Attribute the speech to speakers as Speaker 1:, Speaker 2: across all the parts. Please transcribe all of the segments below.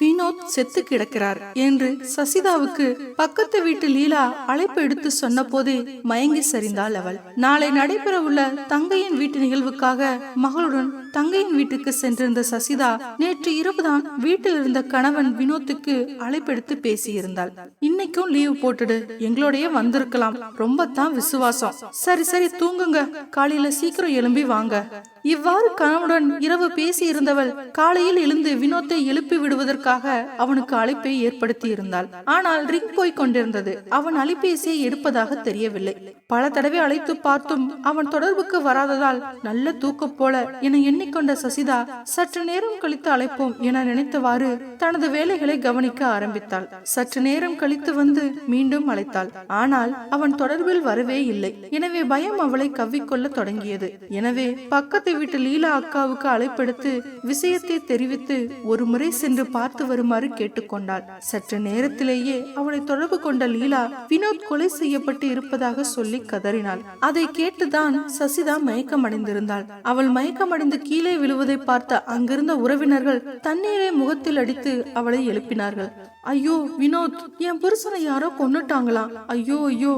Speaker 1: வினோத் செத்து கிடக்கிறார் என்று சசிதாவுக்கு பக்கத்து வீட்டு லீலா அழைப்பு எடுத்து சொன்ன மயங்கி சரிந்தாள் அவள். நாளை நடைபெறவுள்ள தங்கையின் வீட்டு நிகழ்வுக்காக மகளுடன் தங்கையின் வீட்டுக்கு சென்றிருந்த சசிதா நேற்று இரவுதான் வீட்டில் இருந்த கணவன் வினோத்துக்கு அழைப்பெடுத்து பேசியிருந்தாள். இன்னைக்கும் லீவு போட்டுடு எங்களோடய வந்திருக்கலாம் ரொம்ப தான் விசுவாசம். சரி சரி தூங்குங்க காலையில சீக்கிரம் எழும்பி வாங்க. இவ்வாறு கணவனுடன் இரவு பேசி இருந்தவள் காலையில் எழுந்து வினோத்தை எழுப்பி விடுவதற்காக அவனுக்கு அழைப்பை ஏற்படுத்தி இருந்தாள் ஆனால் ரிங் போய் கொண்டிருந்தது. அவன் அலைபேசியை எடுப்பதாக தெரியவில்லை. பல தடவை அழைத்து பார்த்தும் அவன் தொடர்புக்கு வராததால் நல்ல தூக்கம் போல என எண்ணிக்கொண்ட சசிதா சற்று நேரம் கழித்து அழைப்போம் என நினைத்தவாறு தனது வேலைகளை கவனிக்க ஆரம்பித்தாள். சற்று நேரம் கழித்து வந்து மீண்டும் அழைத்தாள். ஆனால் அவன் தொடர்பில் வரவே இல்லை. எனவே பயம் அவளை கவ்விக்கொள்ள தொடங்கியது. எனவே பக்கத்து வீட்டு லீலா அக்காவுக்கு அழைப்பெடுத்து விஷயத்தை தெரிவித்து ஒரு முறை சென்று பார்த்து வருமாறு கேட்டுக்கொண்டாள். சற்று நேரத்திலேயே அவளை தொடர்பு கொண்ட லீலா வினோத் கொலை செய்யப்பட்டு இருப்பதாக சொல்லி கதறினாள். அதை கேட்டுதான் சசிதா மயக்கமடைந்திருந்தாள். அவள் மயக்கமடைந்து கீழே விழுவதை பார்த்த அங்கிருந்த உறவினர்கள் தண்ணீரை முகத்தில் அடித்து அவளை எழுப்பினார்கள். ஐயோ வினோத் என் புருஷனை யாரோ கொன்னுட்டாங்களா ஐயோ ஐயோ.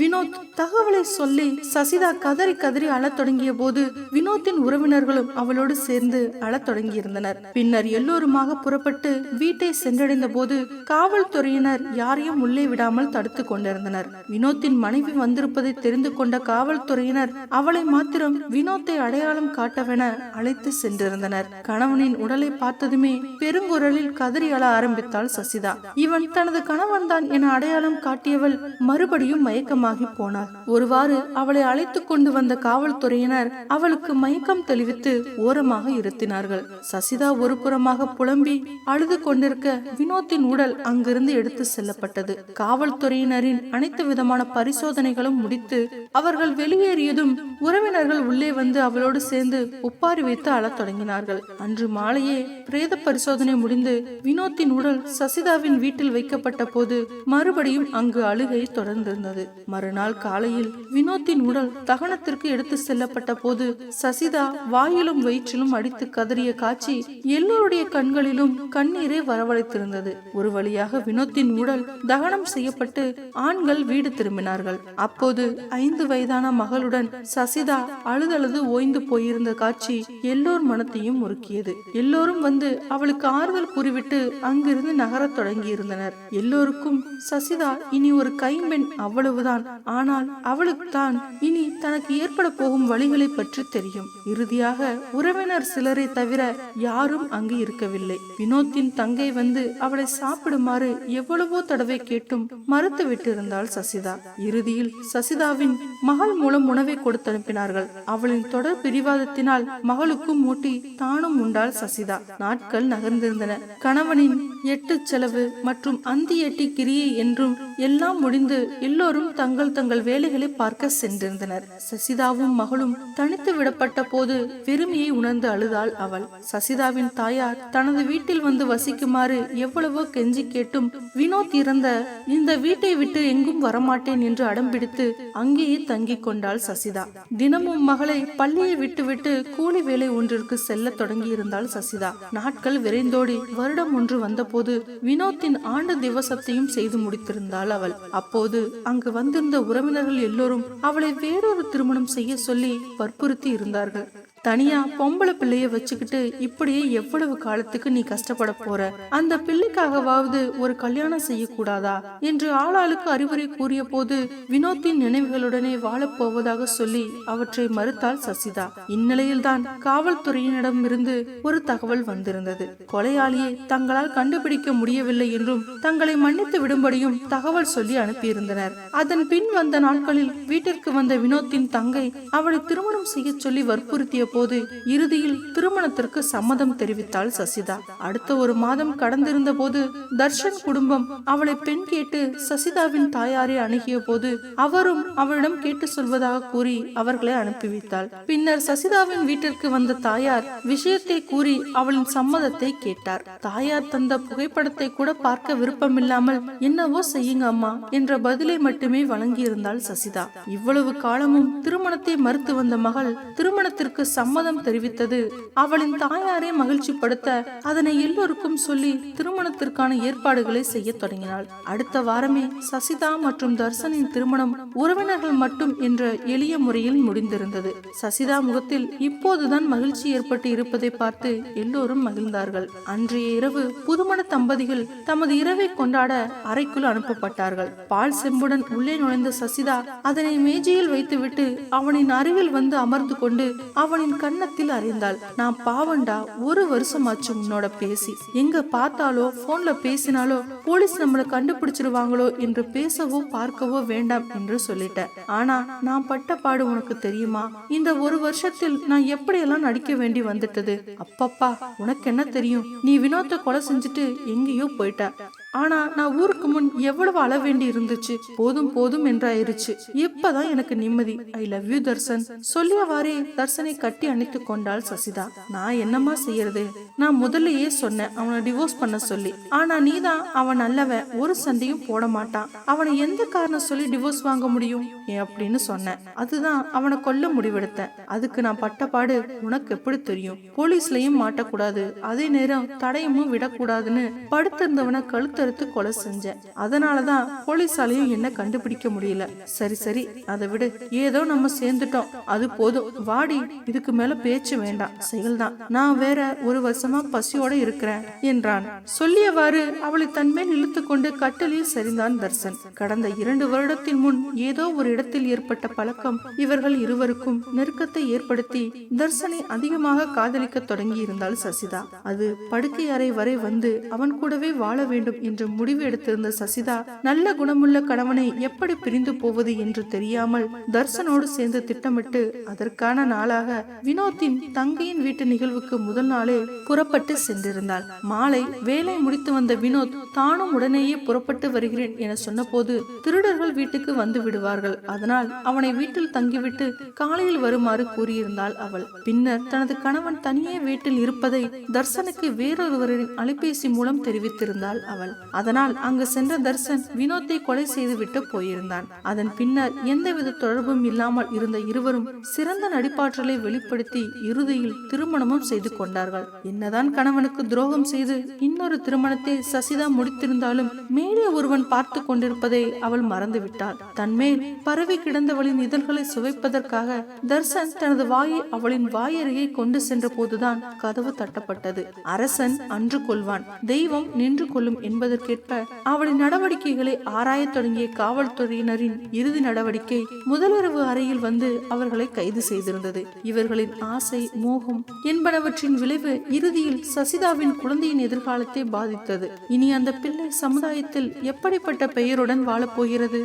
Speaker 1: வினோத் தகவலை சொல்லி சசிதா கதறி கதறி அழத் தொடங்கிய போது வினோத்தின் உறவினர்களும் அவளோடு சேர்ந்து அழத் தொடங்கியிருந்தனர். பின்னர் எல்லோருமாக புறப்பட்டு வீட்டை சென்றடைந்த போது காவல்துறையினர் யாரையும் உள்ளே விடாமல் தடுத்து கொண்டிருந்தனர். வினோத்தின் மனைவி வந்திருப்பதை தெரிந்து கொண்ட காவல்துறையினர் அவளை மாத்திரம் வினோத்தை அடையாளம் காட்டவென அழைத்து சென்றிருந்தனர். கணவனின் உடலை பார்த்ததுமே பெருங்குரலில் கதறி அழ ஆரம்பித்தாள் சசிதா. இவன் தனது கணவன் தான் என அடையாளம் காட்டியவள் மறுபடியும் மயக்கமாகி போனாள். ஒருவாறு அவளை அழைத்து கொண்டு வந்த காவல்துறையினர் அவளுக்கு மயக்கம் தெளிவித்து ஓரமாக இருத்தினார்கள். சசிதா ஒரு புறமாக புலம்பி அழுது கொண்டிருக்க வினோத்தின் உடல் அங்கிருந்து எடுத்து செல்லப்பட்டது. காவல்துறையினரின் அனைத்து விதமான பரிசோதனைகளும் முடித்து அவர்கள் வெளியேறியதும் உறவினர்கள் உள்ளே வந்து அவளோடு சேர்ந்து ஒப்பாரி வைத்து அழத் தொடங்கினார்கள். அன்று மாலையே பிரேத பரிசோதனை முடிந்து வினோத்தின் உடல் சசிதா சசிதாவின் வீட்டில் வைக்கப்பட்ட போது மறுபடியும் அங்கு அழுகை தொடர்ந்திருந்தது. மறுநாள் காலையில் வினோத்தின் உடல் தகனத்திற்கு எடுத்து செல்லப்பட்ட போது சசிதா வாயிலும் வயிற்றிலும் அடித்து கதறிய காட்சி எல்லோருடைய கண்களிலும் கண்ணீரை வரவழைத்திருந்தது. ஒரு வழியாக வினோத்தின் உடல் தகனம் செய்யப்பட்டு ஆண்கள் வீடு திரும்பினார்கள். அப்போது ஐந்து வயதான மகளுடன் சசிதா அழுதழுது ஓய்ந்து போயிருந்த காட்சி எல்லோர் மனத்தையும் முறுக்கியது எல்லோரும் வந்து அவளுக்கு ஆறுதல் கூறிவிட்டு அங்கிருந்து நகரத் தொடங்கியிருந்தனர். எல்லோருக்கும் சசிதா இனி ஒரு கைம்பெண் அவ்வளவுதான். ஆனால் அவளுக்கு தான் இனி தனக்கு ஏற்பட போகும் வழிகளை பற்றி தெரியும். இறுதியாக உறவினர் சிலரை தவிர யாரும் அங்கு இருக்கவில்லை. வினோத்தின் தங்கை வந்து அவளை சாப்பிடுமாறு எவ்வளவோ தடவை கேட்டும் மறுத்து விட்டிருந்தாள் சசிதா. இறுதியில் சசிதாவின் மகள் மூலம் உணவை கொடுத்து அனுப்பினார்கள். அவளின் தொடர் பிரிவாதத்தினால் மகளுக்கும் மூட்டி தானும் உண்டாள் சசிதா. நாட்கள் நகர்ந்திருந்தன. கணவனின் எட்டு செலவு மற்றும் அந்தியட்டி கிரியை என்றும் எல்லாம் முடிந்து எல்லோரும் தங்கள் தங்கள் வேலைகளை பார்க்க சென்றிருந்தனர். சசிதாவும் மகளும் தனித்து விடப்பட்ட போது பெருமையை உணர்ந்து அழுதாள் அவள். சசிதாவின் தாயார் தனது வீட்டில் வந்து வசிக்குமாறு எவ்வளவோ கெஞ்சி கேட்டும் வினோத் இறந்த இந்த வீட்டை விட்டு எங்கும் வரமாட்டேன் என்று அடம்பிடித்து அங்கேயே தங்கிக் கொண்டாள் சசிதா. தினமும் மகளை பள்ளியை விட்டுவிட்டு கூலி வேலை ஒன்றிற்கு செல்ல தொடங்கியிருந்தாள் சசிதா. நாட்கள் விரைந்தோடி வருடம் ஒன்று வந்தபோது வினோத்தின் ஆண்டு திவசத்தையும் செய்து முடித்திருந்தாள். அவள். அப்போது அங்கு வந்திருந்த உறவினர்கள் எல்லோரும் அவளை வேறொரு திருமணம் செய்ய சொல்லி வற்புறுத்தி இருந்தார்கள். தனியா பொம்பளை பிள்ளைய வச்சுக்கிட்டு இப்படியே எவ்வளவு காலத்துக்கு நீ கஷ்டப்பட போற? அந்த பிள்ளைக்காகவாவது ஒரு கல்யாணம் செய்யக்கூடாதா? என்று ஆளாளுக்கு அறிவுரை கூறிய போது வினோத்தின் நினைவுகளுடனே வாழப் போவதாக சொல்லி அவற்றை மறுத்தாள் சசிதா. இந்நிலையில்தான் காவல்துறையினிடம் இருந்து ஒரு தகவல் வந்திருந்தது. கொலையாளியை தங்களால் கண்டுபிடிக்க முடியவில்லை என்றும் தங்களை மன்னித்து விடும்படியும் தகவல் சொல்லி அனுப்பியிருந்தனர். அதன் பின் வந்த நாட்களில் வீட்டிற்கு வந்த வினோத்தின் தங்கை அவளை திருமணம் செய்ய சொல்லி வற்புறுத்திய போது இறுதியில் திருமணத்திற்கு சம்மதம் தெரிவித்தாள் சசிதா. அடுத்த ஒரு மாதம் கடந்திருந்த போது தர்ஷன் குடும்பம் அவளை பெண் கேட்டு சசிதாவின் தாயாரை அணுகிய போது அவரும் அவளிடம் கேட்டு சொல்வதாக கூறி அவர்களை அனுப்பி வைத்தாள். பின்னர் சசிதாவின் வீட்டிற்கு வந்த தாயார் விஷயத்தை கூறி அவளின் சம்மதத்தை கேட்டார். தாயார் தந்த புகைப்படத்தை கூட பார்க்க விருப்பமில்லாமல் என்னவோ செய்யுங்க அம்மா என்ற பதிலை மட்டுமே வழங்கியிருந்தாள் சசிதா. இவ்வளவு காலமும் திருமணத்தை மறுத்து வந்த மகள் திருமணத்திற்கு சம்மதம் தெரிவித்தது. அவளின் தாயாரை மகிழ்ச்சிப்படுத்த அதனை எல்லோருக்கும் சொல்லி திருமணத்திற்கான ஏற்பாடுகளை செய்ய தொடங்கினாள். அடுத்த வாரமே சசிதா மற்றும் தர்சனின் திருமணம் உறவினர்கள் மட்டும் என்ற எளிய முறையில் முடிந்திருந்தது. சசிதா முகத்தில் இப்போதுதான் மகிழ்ச்சி ஏற்பட்டு இருப்பதை பார்த்து எல்லோரும் மகிழ்ந்தார்கள். அன்றைய இரவு புதுமண தம்பதிகள் தமது இரவை கொண்டாட அறைக்குள் அனுப்பப்பட்டார்கள். பால் செம்புடன் உள்ளே நுழைந்த சசிதா அதனை மேஜையில் வைத்துவிட்டு அவனின் அருகில் வந்து அமர்ந்து கொண்டு அவனின் கன்னத்தில் அறிந்தாள். நான் பாவண்டா ஒரு வருஷமாச்சு உன்னோட பேசி. எங்க பார்த்தாலோ போன்ல பேசினாலோ போலீஸ் நம்மளை கண்டுபிடிச்சிருவாங்களோ என்று பேசவோ பார்க்கவோ வேண்டாம் என்று சொல்லிட்டேன். ஆனா நான் பட்ட பாடு உனக்கு தெரியுமா? இந்த ஒரு வருஷத்தில் நான் எப்படியெல்லாம் நடிக்க வேண்டி வந்துட்டது? அப்பப்பா உனக்கு என்ன தெரியும்? நீ வினோத்தை கொலை செஞ்சுட்டு எங்கேயோ போயிட்ட. ஆனா நான் ஊருக்கு முன் எவ்வளவு அழ வேண்டி இருந்துச்சு. போதும் போதும் என்றாயிருச்சு. இப்பதான் எனக்கு நிம்மதி. I love you Darshan. சொல்லியவாறே தர்சனை கட்டி அணைத்து கொண்டாள் சசிதா. நான் என்னம்மா செய்யறது? நான் முதல்லயே சொன்னேன் அவனை டிவோர்ஸ் பண்ண சொல்லி. ஆனா நீதான் அவன் நல்லவன். ஒரு சண்டையும் போட மாட்டான். அவனை எந்த காரணம் சொல்லி டிவோர்ஸ் வாங்க முடியும்? அப்படின்னு சொன்னேன். அதுதான் அவனை கொல்ல முடிவெடுத்தேன். அதுக்கு நான் பட்டப்பாடு உனக்கு எப்படி தெரியும்? போலீஸ்லயும் மாட்டக்கூடாது. அதே நேரம் தடையமும் விடக்கூடாதுன்னு படுத்திருந்தவனை கழுத்தறுத்து கொலை செஞ்சேன் அதனாலதான் போலீஸாலையும் என்ன கண்டுபிடிக்க முடியல. சரி சரி அதை விடு. ஏதோ நம்ம சேர்ந்துட்டோம். அது போதும். வாடி இதுக்கு மேல பேச்சு வேண்டாம். செயல்தான். நான் வேற ஒரு வருஷமா பசியோட இருக்கிறேன் என்றான். சொல்லியவாறு அவளை தன்மேல் இழுத்து கொண்டு கட்டலில் சரிந்தான் தர்சன். கடந்த இரண்டு வருடத்தின் முன் ஏதோ ஒரு இடத்தில் ஏற்பட்ட பழக்கம் இவர்கள் இருவருக்கும் நெருக்கத்தை ஏற்படுத்தி தர்சனை அதிகமாக காதலிக்க தொடங்கி இருந்தாள் சசிதா. அது படுக்கை அறை வரை வந்து அவன் கூடவே வாழ வேண்டும் என்று முடிவு எடுத்திருந்த சசிதா நல்ல குணமுள்ள கணவனை எப்படி பிரிந்து போவது என்று தெரியாமல் தர்சனோடு சேர்ந்து திட்டமிட்டு அதற்கான நாளாக வினோத்தின் தங்கையின் வீட்டு நிகழ்வுக்கு முதல் நாளே புறப்பட்டு சென்றிருந்தாள். மாலை வேலை முடித்து வந்த வினோத் தானும் உடனேயே புறப்பட்டு வருகிறேன் என சொன்னபோது திருடர்கள் வீட்டுக்கு வந்து விடுவார்கள். அதனால் அவனை வீட்டில் தங்கிவிட்டு காலையில் வருமாறு கூறியிருந்தாள் அவள். பின்னர் தனது கணவன் தனியே வீட்டில் இருப்பதை தர்சனுக்கு வேறொருவரின் அலைபேசி மூலம் தெரிவித்திருந்தாள் அவள். அதனால் அங்கு சென்ற தர்சன் வினோத்தை கொலை செய்துவிட்டு போயிருந்தான். அதன் பின்னர் எந்தவித தொடர்பும் இல்லாமல் இருந்த இருவரும் சிறந்த நடிப்பாற்றலை வெளிப்படுத்தி இறுதியில் திருமணமும் செய்து கொண்டார்கள். என்னதான் கணவனுக்கு துரோகம் செய்து இன்னொரு திருமணத்தை சசிதா முடித்திருந்தாலும் மேலே ஒருவன் பார்த்து கொண்டிருப்பதை அவள் மறந்துவிட்டாள். தன்மேல் பரவி கிடந்தவளின் இதழ்களை சுவைப்பதற்காக தர்சன் தனது வாயை அவளின் வாயருகே கொண்டு சென்ற போதுதான் கதவு தட்டப்பட்டது. அரசன் அன்று கொள்வான். தெய்வம் நின்று கொள்ளும் என்பதற்கேற்ப அவளின் நடவடிக்கைகளை ஆராயத் தொடங்கிய காவல்துறையினரின் இறுதி நடவடிக்கை முதலுறவு அறையில் வந்து அவர்களை கைது செய்திருந்தது. இவர்களின் ஆசை மோகம் என்பனவற்றின் விளைவு இறுதியில் சசிதாவின் குழந்தையின் எதிர்காலத்தை பாதித்தது. இனி அந்த பிள்ளை சமுதாயத்தில் எப்படிப்பட்ட பெயருடன் வாழப்போகிறது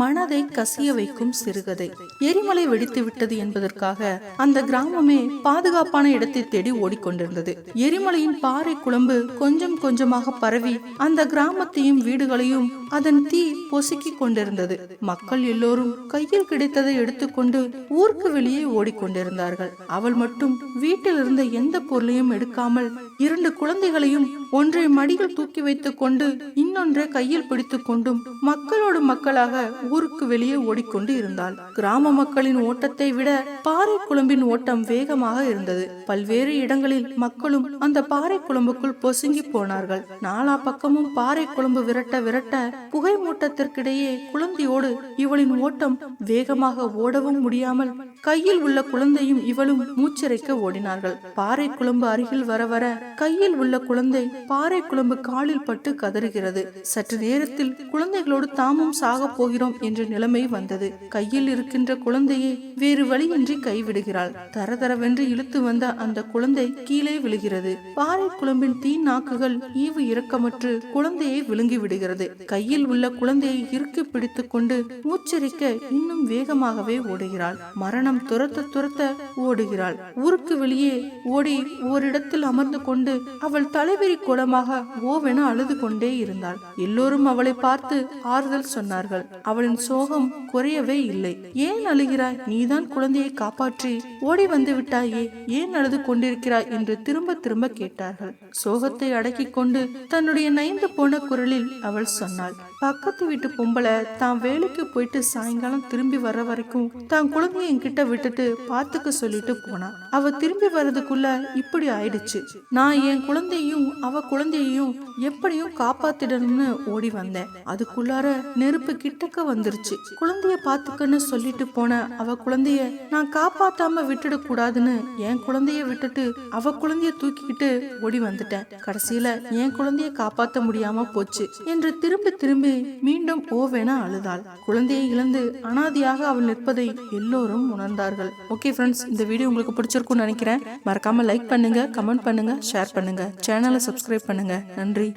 Speaker 1: மனதை கசிய வைக்கும் சிறுகதை. எரிமலை வெடித்து விட்டது என்பதற்காக அந்த கிராமமே பாதுகாப்பான இடத்தை தேடி ஓடிக்கொண்டிருந்தது. எரிமலையின் பாறை குழம்பு கொஞ்சம் கொஞ்சமாக பரவி அந்த கிராமத்தையும் வீடுகளையும் அதன் தீ பொசுக்கி கொண்டிருந்தது. மக்கள் எல்லோரும் கையில் கிடைத்ததை எடுத்துக்கொண்டு ஊருக்கு வெளியே ஓடிக்கொண்டிருந்தார்கள். அவள் மட்டும் வீட்டில் இருந்த எந்த பொருளையும் எடுக்காமல் இரண்டு குழந்தைகளையும் ஒன்றை மடியில் தூக்கி வைத்துக் கொண்டு இன்னொன்றை கையில் பிடித்துக் கொண்டும் மக்களோடு மக்களாக ஊருக்கு வெளியே ஓடிக்கொண்டு இருந்தாள். கிராம மக்களின் ஓட்டத்தை விட பாறை குழம்பின் ஓட்டம் வேகமாக இருந்தது. பல்வேறு இடங்களில் மக்களும் அந்த பாறை குழம்புக்குள் பொசுங்கி போனார்கள். நாலா பக்கமும் பாறை குழம்பு விரட்ட விரட்ட புகை மூட்டத்திற்கிடையே குழந்தையோடு இவளின் ஓட்டம் வேகமாக ஓடவும் முடியாமல் கையில் உள்ள குழந்தையும் இவளும் மூச்சிறைக்க ஓடினார்கள். பாறை குழம்பு அருகில் வர வர கையில் உள்ள குழந்தை பாறை குழம்பு காலில் பட்டு கதறுகிறது. சற்று நேரத்தில் குழந்தைகளோடு தாமும் சாக போகிறோம் என்ற நிலைமை வந்தது. கையில் இருக்கின்ற குழந்தையை வேறு வழியின்றி கைவிடுகிறாள். தரதரவென்று இழுத்து வந்த அந்த குழந்தை கீழே விழுகிறது. பாறை குழம்பின் தீ நாக்குகள் ஈவு இறக்கமற்று குழந்தையை விழுங்கி விடுகிறது. கையில் உள்ள குழந்தையை இறுக்கி பிடித்துக் கொண்டு மூச்சரிக்க இன்னும் வேகமாகவே ஓடுகிறாள். மரணம் துரத்த துரத்த ஓடுகிறாள். ஊருக்கு வெளியே ஓடி ஓரிடத்தில் அமர்ந்து கொண்டு அவள் தலைவிரி கோலமாக ஓவென அழுது கொண்டே இருந்தாள். எல்லோரும் அவளை பார்த்து ஆறுதல் சொன்னார்கள். அவளின் சோகம் குறையவே இல்லை. ஏன் அழுகிறாய்? நீதான் குழந்தையை காப்பாற்றி ஓடி வந்து விட்டாயே. ஏன் அழுது கொண்டிருக்கிறாய் என்று திரும்ப திரும்ப கேட்டார்கள். சோகத்தை அடக்கிக் கொண்டு தன்னுடைய நைந்து போன குரலில் அவள் சொன்னாள். பக்கத்து வீட்டு பொம்பளை தான் வேலைக்கு போயிட்டு சாயங்காலம் திரும்பி வர்ற வரைக்கும் தான் குழந்தைய என்கிட்ட விட்டுட்டு பாத்துக்க சொல்லிட்டு போனா. அவ திரும்பி வர்றதுக்குள்ள இப்படி ஆயிடுச்சு. நான் என் குழந்தையும் அவ குழந்தையையும் எப்படியும் காப்பாத்திடணும்னு ஓடி வந்தேன். அதுக்குள்ளார நெருப்பு கிட்டக்க வந்துருச்சு. குழந்தைய பாத்துக்கன்னு சொல்லிட்டு போன அவ குழந்தைய நான் காப்பாத்தாம விட்டுட கூடாதுன்னு என் குழந்தைய விட்டுட்டு அவ குழந்தைய தூக்கிக்கிட்டு ஓடி வந்துட்டேன். கடைசியில என் குழந்தைய காப்பாத்த முடியாம போச்சு. என்று திரும்பி திரும்பி மீண்டும் ஓவென அழுதாள். குழந்தையை இழந்து அனாதியாக அவள் நிற்பதை எல்லோரும் உணர்ந்தார்கள். ஓகே ஃப்ரெண்ட்ஸ் இந்த வீடியோ உங்களுக்கு பிடிச்சிருக்கும்னு நினைக்கிறேன். மறக்காம லைக் பண்ணுங்க கமெண்ட் பண்ணுங்க ஷேர் பண்ணுங்க. சேனலை சப்ஸ்கிரைப் பண்ணுங்க. நன்றி.